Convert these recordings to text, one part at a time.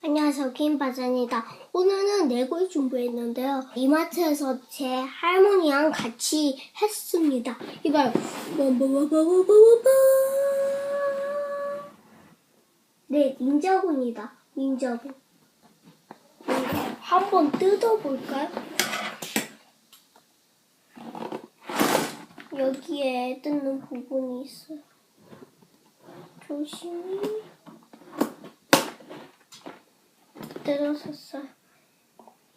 안녕하세요. 김바전이다. 오늘은 내골 준비했는데요. 이마트에서 제 할머니랑 같이 했습니다. 빠바바바바바바. 네, 닌자군이다. 닌자군. 한번 뜯어볼까요? 여기에 뜯는 부분이 있어요. 조심히. 뜯어졌어요.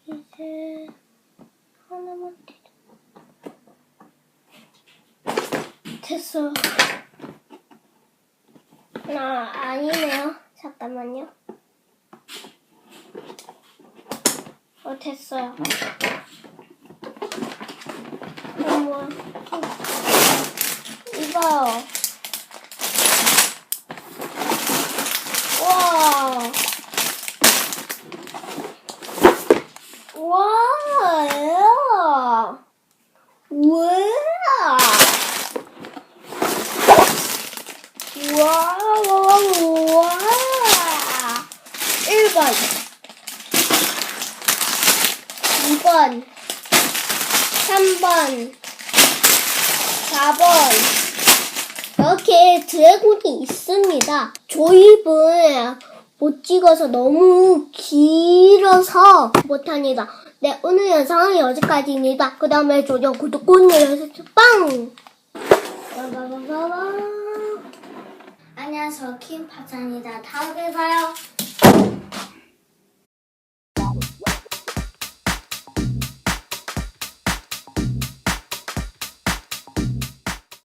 이제 하나만 뜯어. 됐어요. 아, 아니네요. 잠깐만요. 어, 됐어요. 어머, 이봐요. 와. 와! 와! 와! 와! 와! 1번 2번 3번 4번 이렇게 드래곤이 있습니다. 조입은 못 찍어서 너무 길어서 못합니다. 네, 오늘 영상은 여기까지입니다. 그 다음에 좋아요, 구독 꾹 눌러주세요. 빵! 빠바바바바. 안녕하세요, 킴파찬이다. 다음에 봐요.